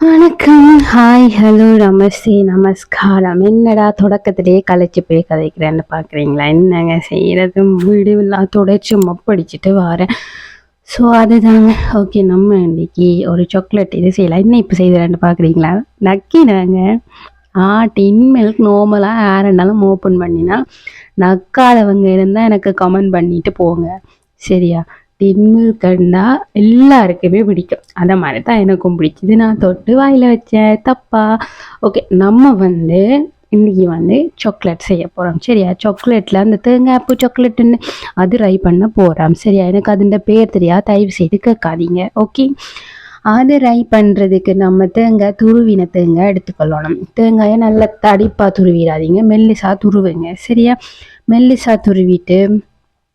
வணக்கம். Hi hello நமஸ்தே நமஸ்காரம். என்னடா தொடக்கத்திலேயே கலைச்சி போய் கதைக்கிறேன்னு பார்க்குறீங்களா என்னங்க செய்கிறது வீடு எல்லாம் தொடச்சி மொப்படிச்சிட்டு வரேன். ஸோ அதுதாங்க. ஓகே நம்ம இன்னைக்கு ஒரு சாக்லேட் இது செய்யலாம். என்ன இப்போ செய்கிறேன்னு பார்க்குறீங்களா நக்கினாங்க ஆ டின் மில்க் நார்மலாக யார் இருந்தாலும் ஓப்பன் பண்ணினா நக்காதவங்க இருந்தால் எனக்கு கமெண்ட் பண்ணிட்டு போங்க. சரியா? டின் மில்க் கண்டா எல்லாருக்குமே பிடிக்கும். அந்த மாதிரி தான் எனக்கும் பிடிச்சது நான் தொட்டு வாயில் வச்சேன் தப்பா? ஓகே நம்ம வந்து இன்றைக்கி வந்து சாக்லேட் செய்ய போகிறோம் சரியா? சாக்லேட்டில் அந்த தேங்காய் பூ சாக்லேட்டுன்னு அது ட்ரை பண்ண போகிறோம் சரியா? எனக்கு அதுன்ற பேர் தெரியா? தயவு செய்து கேட்காதீங்க. ஓகே அது ரை பண்ணுறதுக்கு நம்ம தேங்காய் துருவின தேங்காய் எடுத்துக்கொள்ளணும். தேங்காயை நல்லா தடிப்பாக துருவிடாதீங்க. மெல்லிசா துருவுங்க. சரியா? மெல்லிசா துருவிட்டு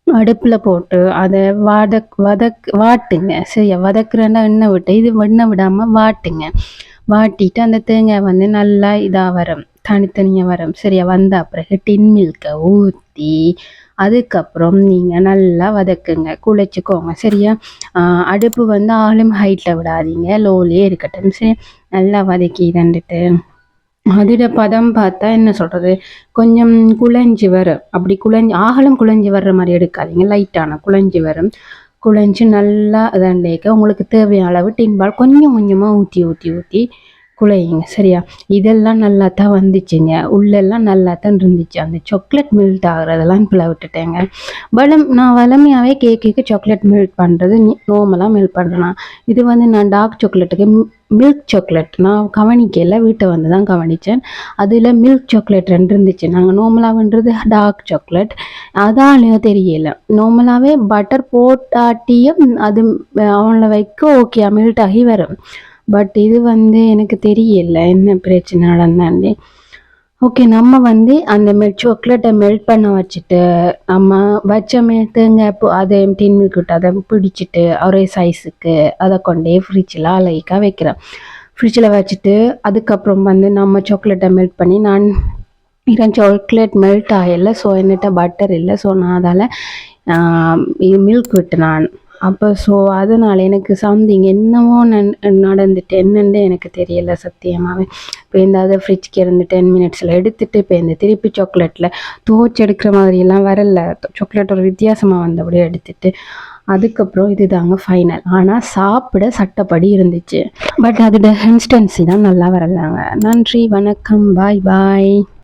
அடுப்பில் போட்டு அதை வதக் வதக் வாட்டுங்க. சரியா? வதக்குறேன்னா எண்ணெய் விட்டு இது எண்ணெய் விடாமல் வாட்டுங்க. வாட்டிட்டு அந்த தேங்காய் வந்து நல்லா இதாக வரும் தனித்தனியாக வரும். சரியா? வந்த பிறகு டின் மில்கை ஊற்றி அதுக்கப்புறம் நீங்கள் நல்லா வதக்குங்க. குழைச்சிக்கோங்க சரியா? ஆஹ் அடுப்பு வந்து ஆளும் ஹைட்டில் விடாதீங்க. லோலே இருக்கட்டும். சரி? நல்லா வதக்கி தண்டுட்டு அதோட பதம் பார்த்தா என்ன சொல்கிறது கொஞ்சம் குழஞ்சி வரும். அப்படி குழஞ்சி ஆகலும் குழஞ்சி வர்ற மாதிரி எடுக்காதீங்க. லைட்டான குழஞ்சி வரும். குழஞ்சி நல்லா இதாண்டேக்க உங்களுக்கு தேவையான அளவு டின்பால் கொஞ்சம் கொஞ்சமாக ஊற்றி ஊற்றி ஊற்றி குழையுங்க சரியா? இதெல்லாம் நல்லா தான் வந்துச்சுங்க. உள்ளெல்லாம் நல்லா தான் இருந்துச்சு. அந்த சாக்லேட் மில்ட் ஆகிறதெல்லாம் இப்போ விட்டுட்டேங்க. வளம் நான் வளமையாகவே கேக்குக்கு சாக்லேட் மில்ட் பண்ணுறது நார்மலாக மில்ட் பண்ணுறேன் இது வந்து நான் டார்க் சாக்லேட்டுக்கு மில்க் சாக்லேட் நான் கவனிக்கல. வீட்டை வந்து தான் கவனித்தேன் அதில் மில்க் சாக்லேட் ரெண்டு இருந்துச்சு. நாங்கள் நார்மலாகன்றது டார்க் சாக்லேட் அதாலையும் தெரியல. நார்மலாகவே பட்டர் போட்டாட்டியும் அது அவனில் வைக்க ஓகே மில்ட் ஆகி வரும். பட் இது வந்து எனக்கு தெரியல என்ன பிரச்சனை நடந்தாண்டி ஓகே நம்ம வந்து அந்த மெல் சாக்லேட்டை மெல்ட் பண்ண வச்சுட்டு நம்ம வச்சமே தேங்காய் பூ அதை டின் மில்க் விட்டு அதை பிடிச்சிட்டு ஒரே சைஸுக்கு அதை கொண்டே ஃப்ரிட்ஜில் லைக்காக வைக்கிறேன் ஃப்ரிட்ஜில் வச்சுட்டு அதுக்கப்புறம் வந்து நம்ம சாக்லேட்டை மெல்ட் பண்ணி நான் இரண்டு சாக்லேட் மெல்ட் ஆகலை ஸோ என்கிட்ட பட்டர் இல்லை ஸோ நான் அதால் மில்க் விட்டு நான் அப்போ ஸோ அதனால் எனக்கு சம்திங் என்னவோ நன் நடந்துட்டு என்னென்னு எனக்கு தெரியலை சத்தியமாகவே இப்போ இந்த அதை ஃப்ரிட்ஜ்க்கு இருந்து டென் மினிட்ஸில் எடுத்துகிட்டு இப்போ இந்த திருப்பி சாக்லேட்டில் துவச்சி எடுக்கிற மாதிரியெல்லாம் வரல. சாக்லேட் ஒரு வித்தியாசமாக வந்தபடியே எடுத்துட்டு அதுக்கப்புறம் இது தாங்க ஃபைனல் ஆனால் சாப்பிட சட்டப்படி இருந்துச்சு. பட் அதோட கன்சிஸ்டன்சி தான் நல்லா வரலாங்க. நன்றி வணக்கம் பாய் பாய்